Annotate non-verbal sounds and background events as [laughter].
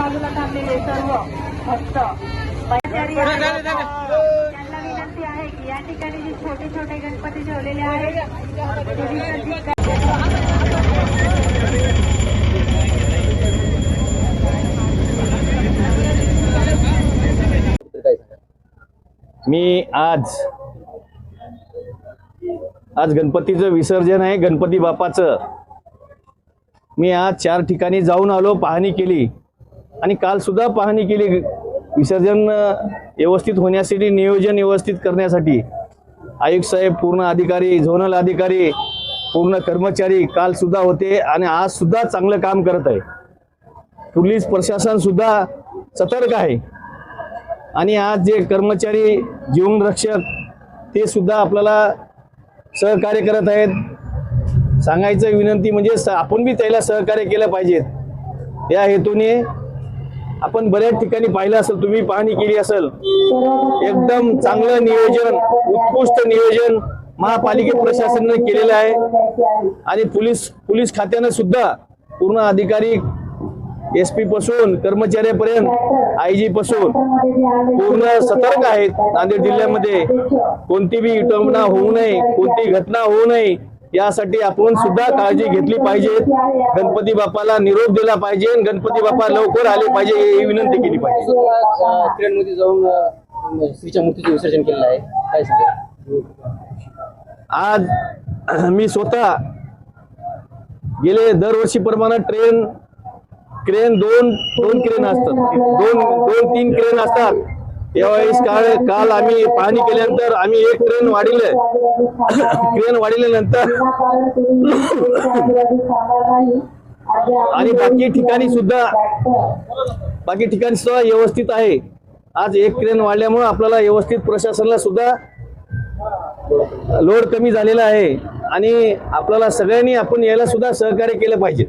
बाजूला थांबलेले सर्व भक्त. त्यांना विनंती आहे की या ठिकाणी जे छोटे छोटे गणपती ठेवलेले आहेत. मी आज आज गणपतीचं विसर्जन आहे गणपती बाप्पाचं मी आज चार ठिकाणी जाऊन आलो पाहणी केली आणि काल सुद्धा पाहणी केली विसर्जन व्यवस्थित होण्यासाठी नियोजन व्यवस्थित करण्यासाठी. आयुक्त साहेब पूर्ण अधिकारी झोनल अधिकारी पूर्ण कर्मचारी काल सुद्धा होते आणि आज सुद्धा चांगलं काम करत आहे. पोलीस प्रशासन सुद्धा सतर्क आहे. आणि आज जे कर्मचारी जीवनरक्षक ते सुद्धा आपल्याला सहकार्य करत आहेत. सांगायचं विनंती म्हणजे स- आपण बी त्याला सहकार्य केलं पाहिजेत. या हेतूने आपण बऱ्याच ठिकाणी पाहिलं असेल तुम्ही पाहणी केली असेल. एकदम चांगलं नियोजन उत्कृष्ट नियोजन महापालिके प्रशासनाने केलेलं आहे. आणि पोलीस पोलीस खात्यानं सुद्धा पूर्ण अधिकारी एस पी पासून कर्मचाऱ्यापर्यंत आय जी पासून पूर्ण सतर्क आहेत. नांदेड जिल्ह्यामध्ये कोणती बी विटंबना होऊ नये कोणती घटना होऊ नये. यासाठी आपण सुद्धा काळजी घेतली पाहिजे. गणपती बाप्पाला निरोप दिला पाहिजे गणपती बाप्पा लवकर आले पाहिजे ही विनंती केली पाहिजे. मध्ये जाऊन श्रीच्या मूर्तीचे विसर्जन केलेलं आहे. काय सांगा आज [clears throat] मी स्वतः गेले दरवर्षीप्रमाणे ट्रेन क्रेन दोन दोन क्रेन असतात. दोन दोन तीन क्रेन असतात. त्यावेळेस काळ काल आम्ही पाहणी केल्यानंतर आम्ही एक ट्रेन वाढिले. क्रेन [laughs] वाढिल्यानंतर आणि बाकी ठिकाणी सुद्धा बाकी ठिकाणी सुद्धा व्यवस्थित आहे. आज एक क्रेन वाढल्यामुळे आपल्याला व्यवस्थित प्रशासनाला सुद्धा लोड कमी झालेला आहे. आणि आपल्याला सगळ्यांनी आपण याला सुद्धा सहकार्य केलं पाहिजे.